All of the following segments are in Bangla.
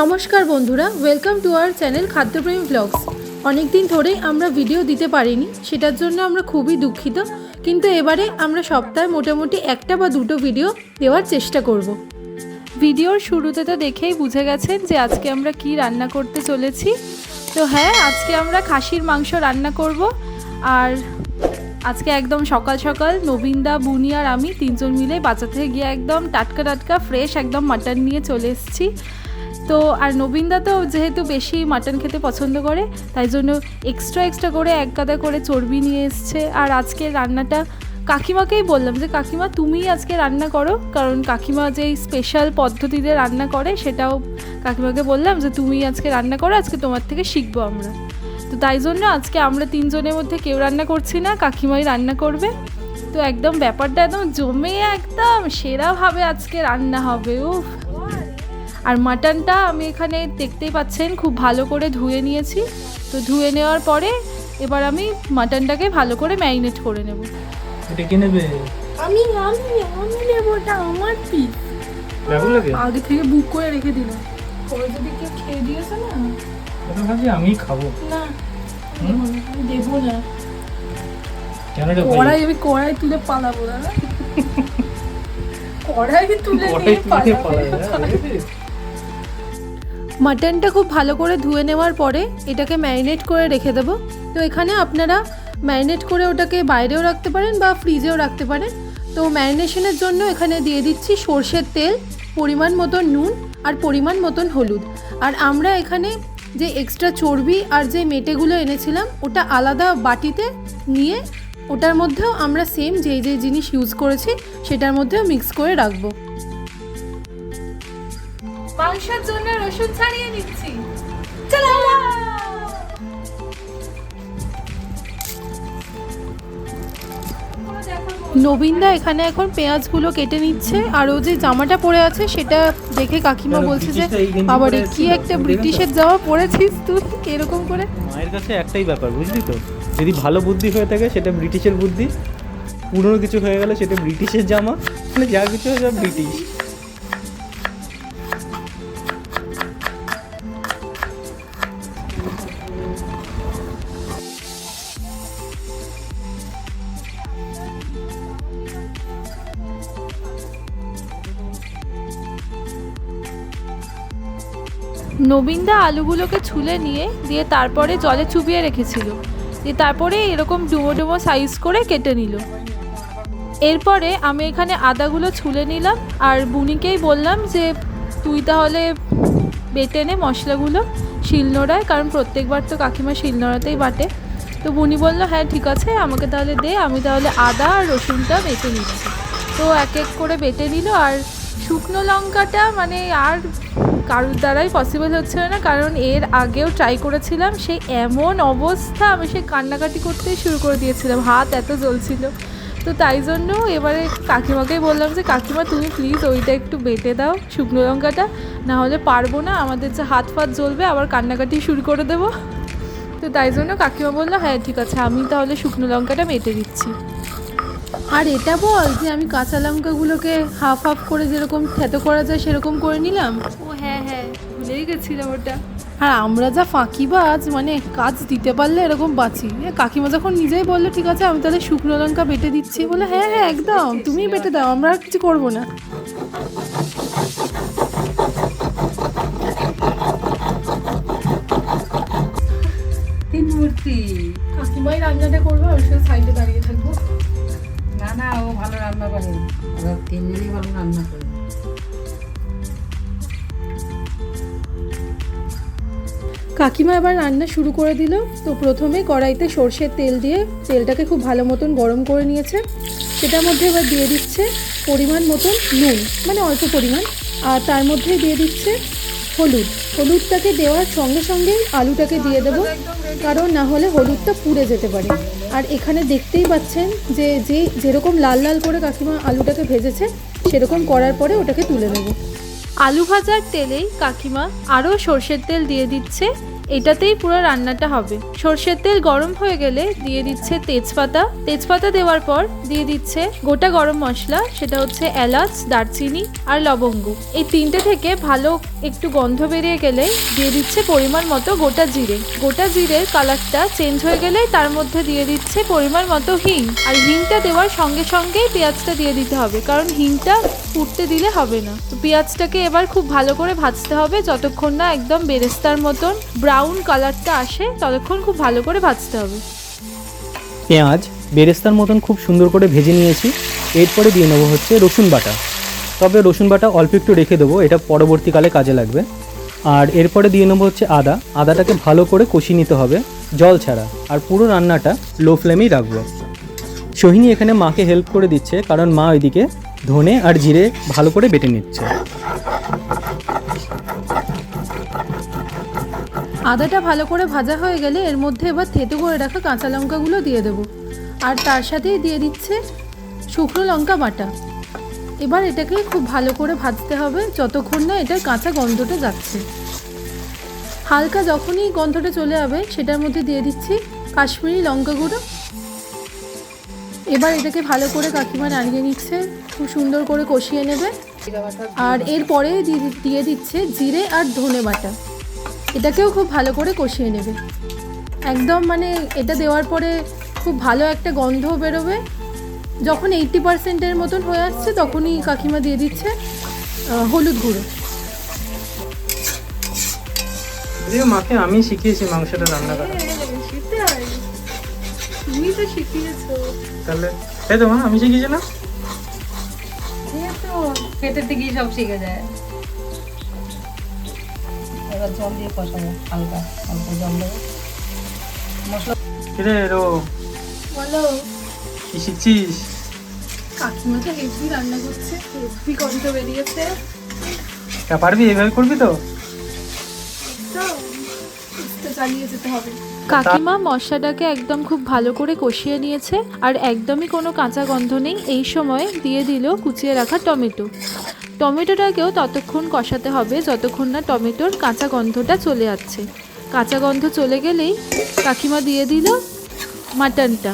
নমস্কার বন্ধুরা welcome to our channel Khadyapremi blogs অনেক দিন ধরেই আমরা ভিডিও দিতে পারিনি, সেটার জন্য আমরা খুবই দুঃখিত, কিন্তু এবারে আমরা সপ্তাহে মোটামুটি একটা বা দুটো ভিডিও দেওয়ার চেষ্টা করব। ভিডিওর শুরুতে তো দেখেই বুঝে গেছেন যে আজকে আমরা কি রান্না করতে চলেছি। তো হ্যাঁ আজকে আমরা খাসির মাংস রান্না করব, আর আজকে একদম সকাল সকাল নবীনদা বুনি আর আমি তিনজন মিলে বাজার থেকে গিয়ে একদম টাটকা টাটকা ফ্রেশ একদম মাটন নিয়ে চলে এসেছি। তো আর নবীনদা তো যেহেতু বেশি মাটন খেতে পছন্দ করে, তাই জন্য এক্সট্রা এক্সট্রা করে এক গাদা করে চর্বি নিয়ে এসছে। আর আজকে রান্নাটা কাকিমাকেই বললাম যে, কাকিমা, তুমিই আজকে রান্না করো। কারণ কাকিমা যেই স্পেশাল পদ্ধতিতে রান্না করে, সেটাও কাকিমাকে বললাম যে তুমি আজকে রান্না করো, আজকে তোমার থেকে শিখব আমরা। তো তাই জন্য আজকে আমরা তিনজনের মধ্যে কেউ রান্না করছি না, কাকিমাই রান্না করবে। তো একদম ব্যাপারটা একদম জমে একদম সেরাভাবে আজকে রান্না হবে, উফ। আর মাটনটা আমি এখানে দেখতেই পাচ্ছেন খুব ভালো করে ধুয়ে নিয়েছি। তো ধুয়ে নেওয়ার পরে এবার আমি মাটনটাকে ভালো করে ম্যারিনেট করে নেব। এটা কি নেবে? আমি আমি আমি নেব ওটা আমার পিস আগে থেকে বুক করে রেখে দিলাম। পরে যদি কেউ খেয়ে দিয়েছে না? এটা ভাবছি আমিই খাব। না? আমি দেবো না। কেন রে কড়াই আমি কড়াই তুলে পালাবো দাদা। কড়াই তুলে নিয়ে পালাবো। মাটনটা খুব ভালো করে ধুয়ে নেওয়ার পরে এটাকে ম্যারিনেট করে রেখে দেবো। তো এখানে আপনারা ম্যারিনেট করে ওটাকে বাইরেও রাখতে পারেন বা ফ্রিজেও রাখতে পারেন। তো ম্যারিনেশনের জন্য এখানে দিয়ে দিচ্ছি সর্ষের তেল, পরিমাণ মতন নুন আর পরিমাণ মতন হলুদ। আর আমরা এখানে যে এক্সট্রা চর্বি আর যে মেটেগুলো এনেছিলাম, ওটা আলাদা বাটিতে নিয়ে ওটার মধ্যেও আমরা সেম যেই যেই জিনিস ইউজ করেছি, সেটার মধ্যেও মিক্স করে রাখব। মাংসের জন্য রসুন ছাড়িয়ে নিচ্ছি। চলো! নবীনদা এখানে এখন পেঁয়াজগুলো কেটে নিচ্ছে আর ও যে জামাটা পরে আছে সেটা দেখে কাকিমা বলছে যে আবার কি একটা ব্রিটিশের জামা পরেছিস তুই এরকম করে? মায়ের কাছে একটাই ব্যাপার বুঝলি তো? যদি ভালো বুদ্ধি হয়ে থাকে সেটা ব্রিটিশের বুদ্ধি। পুরনো কিছু হয়ে গেলে সেটা ব্রিটিশের জামা মানে যা কিছু হয় সব ব্রিটিশ। নবীনদা আলুগুলোকে ছুলে নিয়ে দিয়ে তারপরে জলে চুবিয়ে রেখেছিল। দিয়ে তারপরে এরকম ডুমো ডুমো সাইজ করে কেটে নিল। এরপরে আমি এখানে আদাগুলো ছুলে নিলাম আর বুনিকেই বললাম যে, তুই তাহলে বেটে নে মশলাগুলো শিলনোড়ায়, কারণ প্রত্যেকবার তো কাকিমা শিলনোড়াতেই বাটে। তো বুনি বলল হ্যাঁ ঠিক আছে, আমাকে তাহলে দে, আমি তাহলে আদা আর রসুনটা বেটে নিচ্ছি। তো এক এক করে বেটে নিল আর শুকনো লঙ্কাটা মানে আর কারোর দ্বারাই পসিবল হচ্ছে না, কারণ এর আগেও ট্রাই করেছিলাম, সেই এমন অবস্থা আমি সেই কান্নাকাটি করতেই শুরু করে দিয়েছিলাম, হাত এত জ্বলছিল। তো তাই জন্য এবারে কাকিমাকেই বললাম যে, কাকিমা, তুমি প্লিজ ওইটা একটু বেটে দাও শুকনো লঙ্কাটা, না হলে পারব না, আমাদের যে হাত ফাত জ্বলবে, আবার কান্নাকাটি শুরু করে দেবো। তো তাই জন্য কাকিমা বলল হ্যাঁ ঠিক আছে, আমি তাহলে শুকনো লঙ্কাটা বেটে দিচ্ছি। আর এটা বল যে আমি কাঁচা লঙ্কাগুলোকে হাফ হাফ করে যেরকম থেতো করা যায় সেরকম করে নিলাম? ও হ্যাঁ হ্যাঁ ভুলেই গেছিলাম ওটা। আর আমরা যা ফাঁকিবাজ মানে কাজ দিতে পারলে এরকম বাঁচি। কাকিমা যখন নিজেই বলল ঠিক আছে আমি তাহলে শুকনো লঙ্কা বেটে দিচ্ছি। বলে হ্যাঁ হ্যাঁ একদম তুমিই বেটে দাও আমরা আর কিছু করব না। তিন মূর্তি। কাকিমাই রান্নাটা করব আমি শুধু সাইডে দাঁড়িয়ে থাকব। না না, ও ভালো রান্না করে। তিনজনই ভালো রান্না করে। কাকিমা এবার রান্না শুরু করে দিল। তো প্রথমে কড়াইতে সর্ষের তেল দিয়ে তেলটাকে খুব ভালো মতন গরম করে নিয়েছে। সেটার মধ্যে এবার দিয়ে দিচ্ছে পরিমাণ মতন নুন মানে অল্প পরিমাণ। আর তার মধ্যে দিয়ে দিচ্ছে হলুদ। হলুদটাকে দেওয়ার সঙ্গে সঙ্গে আলুটাকে দিয়ে দেব, কারণ না হলে হলুদটা পুড়ে যেতে পারে। আর এখানে দেখতেই পাচ্ছেন যে যে যেরকম লাল লাল করে কাকিমা আলুটাকে ভেজেছে, সেরকম করার পরে ওটাকে তুলে নেব। আলু ভাজার তেলেই কাকিমা আরও সর্ষের তেল দিয়ে দিচ্ছে। এটাতেই পুরো রান্নাটা হবে। সর্ষের তেল গরম হয়ে গেলে দিয়ে দিচ্ছে তেজপাতা। তেজপাতা দেওয়ার পর দিয়ে দিচ্ছে গোটা গরম মশলা, সেটা হচ্ছে এলাচ, দারচিনি আর লবঙ্গ। এই তিনটে থেকে ভালো একটু গন্ধ বেরিয়ে গেলে দিয়ে দিচ্ছে পরিমাণ মতো গোটা জিরে। গোটা জিরের কালারটা চেঞ্জ হয়ে গেলে তার মধ্যে দিয়ে দিচ্ছে পরিমাণ মতো হিং। আর হিংটা দেওয়ার সঙ্গে সঙ্গেই পেঁয়াজটা দিয়ে দিতে হবে, কারণ হিংটা ফুটতে দিলে হবে না। তো পেঁয়াজটাকে এবার খুব ভালো করে ভাজতে হবে, যতক্ষণ না একদম বেরেস্তার মতন ব্রাউন কালারটা আসে, ততক্ষণ খুব ভালো করে ভাজতে হবে। পেঁয়াজ, বেরেস্তার মতন খুব সুন্দর করে ভেজে নিয়েছি। এরপরে দিয়ে নেব হচ্ছে রসুন বাটা। তবে রসুন বাটা অল্প একটু রেখে দেবো, এটা পরবর্তীকালে কাজে লাগবে। আর এরপরে দিয়ে নেব হচ্ছে আদা। আদাটাকে ভালো করে কষিয়ে নিতে হবে, জল ছাড়া। আর পুরো রান্নাটা লো ফ্লেমেই রাখব। সোহিনী এখানে মাকে হেল্প করে দিচ্ছে, কারণ মা ওইদিকে ধনে আর জিরে ভালো করে বেটে নিচ্ছে। আদাটা ভালো করে ভাজা হয়ে গেলে এর মধ্যে এবার থেতো করে রাখা কাঁচা লঙ্কাগুলো দিয়ে দেবো। আর তার সাথেই দিয়ে দিচ্ছে শুকনো লঙ্কা বাটা। এবার এটাকে খুব ভালো করে ভাজতে হবে যতক্ষণ না এটার কাঁচা গন্ধটা যাচ্ছে। হালকা যখনই গন্ধটা চলে যাবে সেটার মধ্যে দিয়ে দিচ্ছি কাশ্মীরি লঙ্কা গুঁড়ো। এবার এটাকে ভালো করে কাকিমা নাড়িয়ে নিচ্ছে, খুব সুন্দর করে কষিয়ে নেবে। আর এরপরে দিয়ে- দিচ্ছে জিরে আর ধনে বাটা। এটাকেও খুব ভালো করে কষিয়ে নেবে। একদম মানে এটা দেওয়ার পরে খুব ভালো একটা গন্ধ বেরোবে। যখন এইটটি পার্সেন্টের মতন হয়ে আসছে তখনই কাকিমা দিয়ে দিচ্ছে হলুদ গুঁড়ো। মাকে আমি শিখিয়েছি মাংসটা রান্না করা। তুমি তো শিখিয়েছো। তাহলে তাই তো মা আমি শিখিয়েছি না পেটের দিকেই সব শিখে যায়। এবার জল দিয়ে কষাবো হালকা হালকা জল দেবো। মশলা কিরে রো? বলো। কি শিখছিস? কাকিমা তো হেভি রান্না করছে হেভি গন্ধ বেরিয়েছে। তা পারবি? এইভাবে করবি তো? চালিয়ে যেতে হবে। কাকিমা মশলাটাকে একদম খুব ভালো করে কষিয়ে নিয়েছে আর একদমই কোনো কাঁচা গন্ধ নেই। এই সময় দিয়ে দিল কুচিয়ে রাখা টমেটো। টমেটোটাকেও ততক্ষণ কষাতে হবে যতক্ষণ না টমেটোর কাঁচা গন্ধটা চলে যাচ্ছে কাঁচা গন্ধ চলে গেলেই কাকিমা দিয়ে দিল মাটনটা।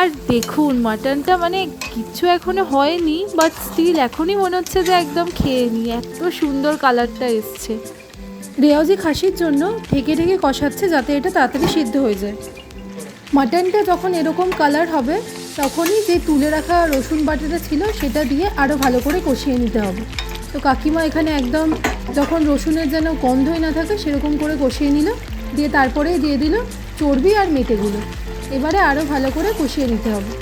আর দেখুন, মাটনটা মানে কিচ্ছু এখনও হয়নি বাট স্টিল এখনই মনে হচ্ছে যে একদম খেয়ে নি। এত সুন্দর কালারটা এসছে। রেওয়াজি খাসির জন্য ঢেকে ঢেকে কষাচ্ছে যাতে এটা তাড়াতাড়ি সিদ্ধ হয়ে যায়। মাটনটা যখন এরকম কালার হবে, তখনই যে তুলে রাখা রসুন বাটাটা ছিল, সেটা দিয়ে আরও ভালো করে কষিয়ে নিতে হবে। তো কাকিমা এখানে একদম যখন রসুনের যেন গন্ধই না থাকে, সেরকম করে কষিয়ে নিল। দিয়ে তারপরেই দিয়ে দিল চর্বি আর মেটেগুলো এবারে আরও ভালো করে কষিয়ে নিতে হবে।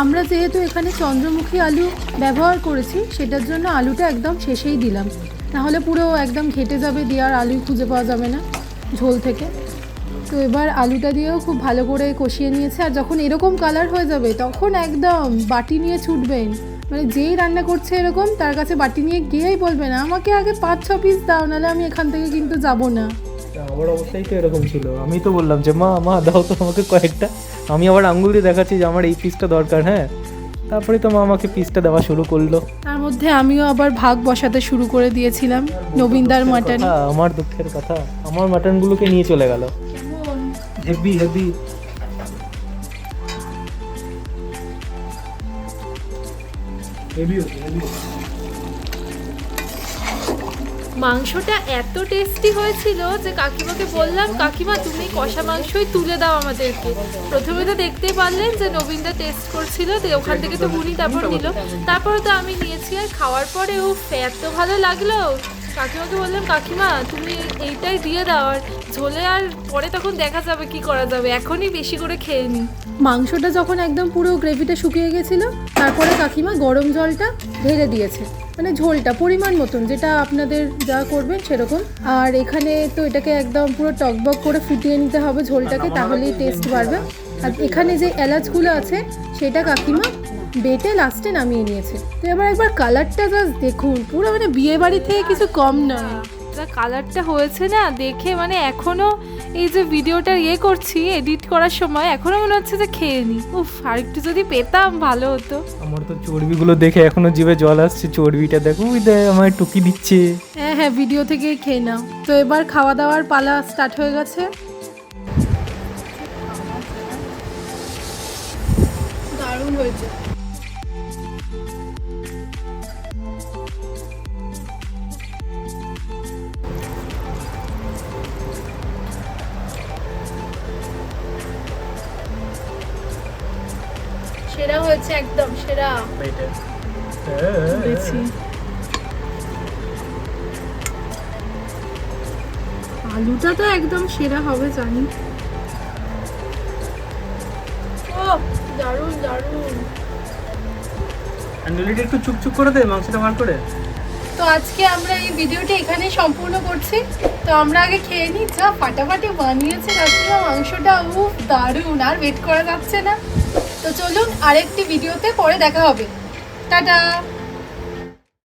আমরা যেহেতু এখানে চন্দ্রমুখী আলু ব্যবহার করেছি, সেটার জন্য আলুটা একদম শেষেই দিলাম। তাহলে পুরো একদম ঘেটে যাবে, দিয়ে আর আলুই খুঁজে পাওয়া যাবে না ঝোল থেকে। তো এবার আলুটা দিয়েও খুব ভালো করে কষিয়ে নিয়েছে আর যখন এরকম কালার হয়ে যাবে তখন একদম বাটি নিয়ে ছুটবেন। মানে যেই রান্না করছে এরকম তার কাছে বাটি নিয়ে গিয়েই বলবেন আমাকে আগে পাঁচ ছ পিস দাও নাহলে আমি এখান থেকে কিন্তু যাব না। আমার অবস্থাই তো এরকম ছিল। আমি তো বললাম যে মা মা দাও তো আমাকে কয়েকটা। আমি আবার আঙ্গুল দিয়ে দেখাচ্ছি যে আমার এই পিসটা দরকার হ্যাঁ? তারপরে তো মা আমাকে পিসটা দেওয়া শুরু করল। তার মধ্যে আমিও আবার ভাগ বসাতে শুরু করে দিয়েছিলাম নবীনদার মাটন আমার দুঃখের কথা। আমার মাটনগুলোকে নিয়ে চলে গেল। Heavy heavy. মাংসটা এত টেস্টি হয়েছিল যে কাকিমাকে বললাম, কাকিমা, তুমি কষা মাংসই তুলে দাও আমাদেরকে। প্রথমে তো দেখতেই পারলেন যে নবীনদা টেস্ট করছিল ওখান থেকে তো উনি তারপর নিল। তারপরে তো আমি নিয়েছি আর খাওয়ার পরে ও এত ভালো লাগল। কাকিমাকে বললাম, কাকিমা, তুমি এইটাই দিয়ে দাও, আর ঝোলে আর পরে তখন দেখা যাবে কি করা যাবে। এখনই বেশি করে খেয়ে নি। মাংসটা যখন একদম পুরো গ্রেভিটা শুকিয়ে গেছিল, তারপরে কাকিমা গরম জলটা ঢেলে দিয়েছে। মানে ঝোলটা, পরিমাণ মতন, যেটা আপনাদের যা করবেন সেরকম। আর এখানে তো এটাকে একদম পুরো টকবক করে ফুটিয়ে নিতে হবে ঝোলটাকে, তাহলেই টেস্ট বাড়বে। আর এখানে যে এলাচগুলো আছে, সেটা কাকিমা বেটে লাস্টে নামিয়ে নিয়েছে। তো এবার একবার কালারটা জাস্ট দেখুন। পুরো মানে বিয়ে বাড়ি থেকে কিছু কম নয়। যা কালারটা হয়েছে না দেখে মানে এখনও এই যে ভিডিওটা ইয়ে করছি এডিট করার সময় এখনও মনে হচ্ছে যে খেয়ে নি। উফ আর একটু যদি পেতাম ভালো হতো। আমার তো চর্বিগুলো দেখে এখনও জিভে জল আসছে চর্বিটা দেখো ওই দেখ আমায় টুকি দিচ্ছে। হ্যাঁ হ্যাঁ ভিডিও থেকে খেয়ে নাও। তো এবার খাওয়া দাওয়ার পালা স্টার্ট হয়ে গেছে। দারুণ হয়েছে। সেরা হয়েছে একদম সেরা। পেয়েছি আলুটা তো একদম সেরা হবে জানি। ও দারুণ দারুণ। আঞ্জলিটা একটু চুপচুপ করে দে মাংসটা করে। তো আজকে আমরা এই ভিডিওটা এখানেই সম্পূর্ণ করছি। তো আমরা আগে খেয়ে নিই যা ফাটাফাটি বানিয়েছে মাংসটা উফ দারুণ। আর ওয়েট করা যাচ্ছে না। তো চলুন আরেকটি ভিডিওতে পরে দেখা হবে। টাটা!